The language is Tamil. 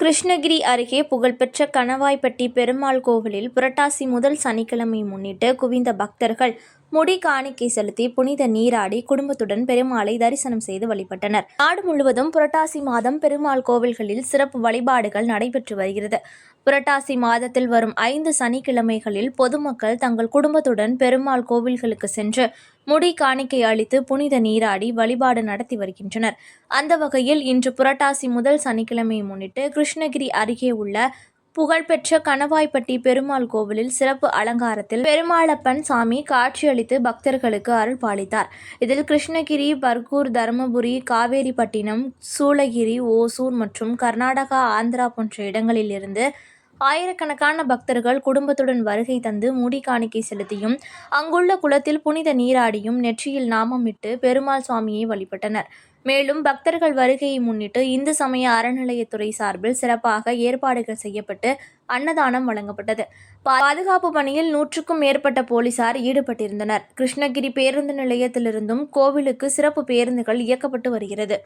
கிருஷ்ணகிரி அருகே புகழ்பெற்ற கணவாய்பட்டி பெருமாள் கோவிலில் புரட்டாசி முதல் சனிக்கிழமை முன்னிட்டு குவிந்த பக்தர்கள் முடி காணிக்கை செலுத்தி புனித நீராடி குடும்பத்துடன் பெருமாளை தரிசனம் செய்து வழிபட்டனர். நாடு முழுவதும் புரட்டாசி மாதம் பெருமாள் கோவில்களில் சிறப்பு வழிபாடுகள் நடைபெற்று வருகிறது. புரட்டாசி மாதத்தில் வரும் ஐந்து சனிக்கிழமைகளில் பொதுமக்கள் தங்கள் குடும்பத்துடன் பெருமாள் கோவில்களுக்கு சென்று முடி காணிக்கை அளித்து புனித நீராடி வழிபாடு நடத்தி வருகின்றனர். அந்த வகையில் இன்று புரட்டாசி முதல் சனிக்கிழமையை முன்னிட்டு கிருஷ்ணகிரி அருகே உள்ள புகழ்பெற்ற கணவாய்ப்பட்டி பெருமாள் கோவிலில் சிறப்பு அலங்காரத்தில் பெருமாளப்பன் சாமி காட்சியளித்து பக்தர்களுக்கு அருள் பாலித்தார். இதில் கிருஷ்ணகிரி பர்கூர் தருமபுரி காவேரிப்பட்டினம் சூளகிரி ஓசூர் மற்றும் கர்நாடகா ஆந்திரா போன்ற இடங்களிலிருந்து ஆயிரக்கணக்கான பக்தர்கள் குடும்பத்துடன் வருகை தந்து முடி காணிக்கை செலுத்தியும் அங்குள்ள குளத்தில் புனித நீராடியும் நெற்றியில் நாமமிட்டு பெருமாள் சுவாமியை வழிபட்டனர். மேலும் பக்தர்கள் வருகையை முன்னிட்டு இந்து சமய அறநிலையத்துறை சார்பில் சிறப்பாக ஏற்பாடுகள் செய்யப்பட்டு அன்னதானம் வழங்கப்பட்டது. பாதுகாப்பு பணியில் நூற்றுக்கும் மேற்பட்ட போலீசார் ஈடுபட்டிருந்தனர். கிருஷ்ணகிரி பேருந்து நிலையத்திலிருந்தும் கோவிலுக்கு சிறப்பு பேருந்துகள் இயக்கப்பட்டு வருகிறது.